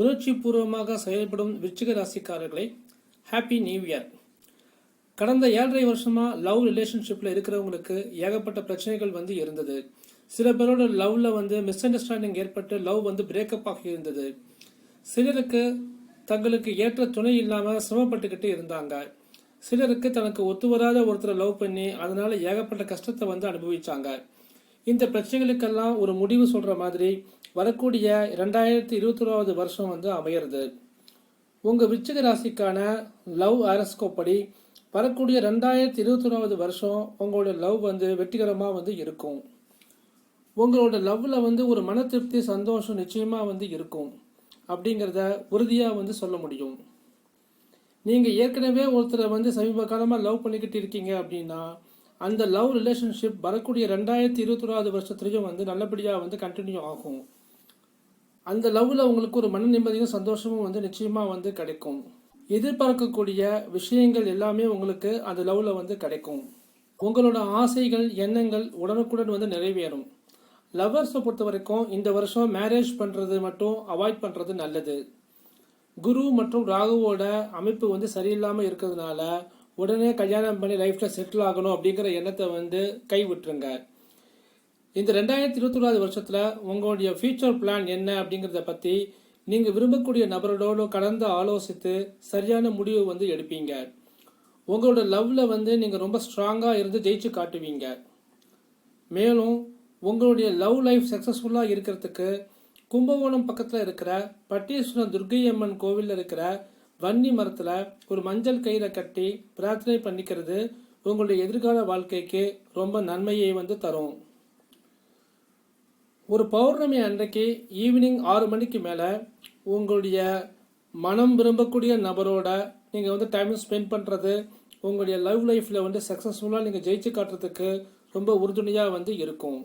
உணர்ச்சி பூர்வமாக செயல்படும் விருச்சிக ராசிக்காரர்களை ஹாப்பி நியூ இயர் கடந்த ஏழரை வருஷமா லவ் ரிலேஷன்ஷிப்ல இருக்கிறவங்களுக்கு ஏகப்பட்ட பிரச்சனைகள் வந்து இருந்தது. சில பேரோட லவ்ல வந்து மிஸ் அண்டர்ஸ்டாண்டிங் ஏற்பட்டு லவ் வந்து பிரேக்கப் ஆகி இருந்தது. சிலருக்கு தங்களுக்கு ஏற்ற துணை இல்லாம சிரமப்பட்டுக்கிட்டு இருந்தாங்க. சிலருக்கு தனக்கு ஒத்து வராத ஒருத்தரை லவ் பண்ணி அதனால ஏகப்பட்ட கஷ்டத்தை வந்து அனுபவிச்சாங்க. இந்த பிரச்சனைகளுக்கெல்லாம் ஒரு முடிவு சொல்கிற மாதிரி வரக்கூடிய ரெண்டாயிரத்தி இருபத்தொராவது வருஷம் வந்து அமையிறது. உங்கள் விருச்சிக ராசிக்கான லவ் ஆரஸ்கோப் படி வரக்கூடிய ரெண்டாயிரத்தி இருபத்தொராவது வருஷம் உங்களோட லவ் வந்து வெற்றிகரமாக வந்து இருக்கும். உங்களோட லவ்வில் வந்து ஒரு மன திருப்தி சந்தோஷம் நிச்சயமாக வந்து இருக்கும் அப்படிங்கிறத உறுதியாக வந்து சொல்ல முடியும். நீங்கள் ஏற்கனவே ஒருத்தரை வந்து சமீப காலமாக லவ் பண்ணிக்கிட்டு இருக்கீங்க அப்படின்னா அந்த லவ் ரிலேஷன்ஷிப் வரக்கூடிய ரெண்டாயிரத்தி இருபத்தொராவது வருஷத்துலையும் வந்து நல்லபடியாக வந்து கண்டினியூ ஆகும். அந்த லவ்வில் உங்களுக்கு ஒரு மன நிம்மதியும் சந்தோஷமும் வந்து நிச்சயமாக வந்து கிடைக்கும். எதிர்பார்க்கக்கூடிய விஷயங்கள் எல்லாமே உங்களுக்கு அந்த லவ்வில் வந்து கிடைக்கும். உங்களோட ஆசைகள் எண்ணங்கள் உடனுக்குடன் வந்து நிறைவேறும். லவ்வர்ஸை பொறுத்த வரைக்கும் இந்த வருஷம் மேரேஜ் பண்ணுறது மட்டும் அவாய்ட் பண்ணுறது நல்லது. குரு மற்றும் ராகுவோட அமைப்பு வந்து சரியில்லாமல் இருக்கிறதுனால உடனே கல்யாணம் பண்ணி லைஃப்பில் செட்டில் ஆகணும் அப்படிங்கிற எண்ணத்தை வந்து கை விட்டுருங்க இந்த ரெண்டாயிரத்தி ஒன்றாவது வருஷத்தில் உங்களுடைய ஃபியூச்சர் பிளான் என்ன அப்படிங்கிறத பற்றி நீங்கள் விரும்பக்கூடிய நபரோட கலந்து ஆலோசித்து சரியான முடிவு வந்து எடுப்பீங்க. உங்களோட லவ்வில் வந்து நீங்கள் ரொம்ப ஸ்ட்ராங்காக இருந்து ஜெயிச்சு காட்டுவீங்க. மேலும் உங்களுடைய லவ் லைஃப் சக்ஸஸ்ஃபுல்லாக இருக்கிறதுக்கு கும்பகோணம் பக்கத்தில் இருக்கிற பட்டீஸ்வரன் துர்க்கை அம்மன் கோவிலில் இருக்கிற வன்னி மரத்தில் ஒரு மஞ்சள் கயிறை கட்டி பிரார்த்தனை பண்ணிக்கிறது உங்களுடைய எதிர்கால வாழ்க்கைக்கு ரொம்ப நன்மையை வந்து தரும். ஒரு பௌர்ணமி அன்றைக்கு ஈவினிங் ஆறு மணிக்கு மேலே உங்களுடைய மனம் விரும்பக்கூடிய நபரோட நீங்கள் வந்து டைம் ஸ்பெண்ட் பண்ணுறது உங்களுடைய லவ் லைஃப்பில் வந்து சக்ஸஸ்ஃபுல்லாக நீங்கள் ஜெயிச்சு காட்டுறதுக்கு ரொம்ப உறுதுணையாக வந்து இருக்கும்.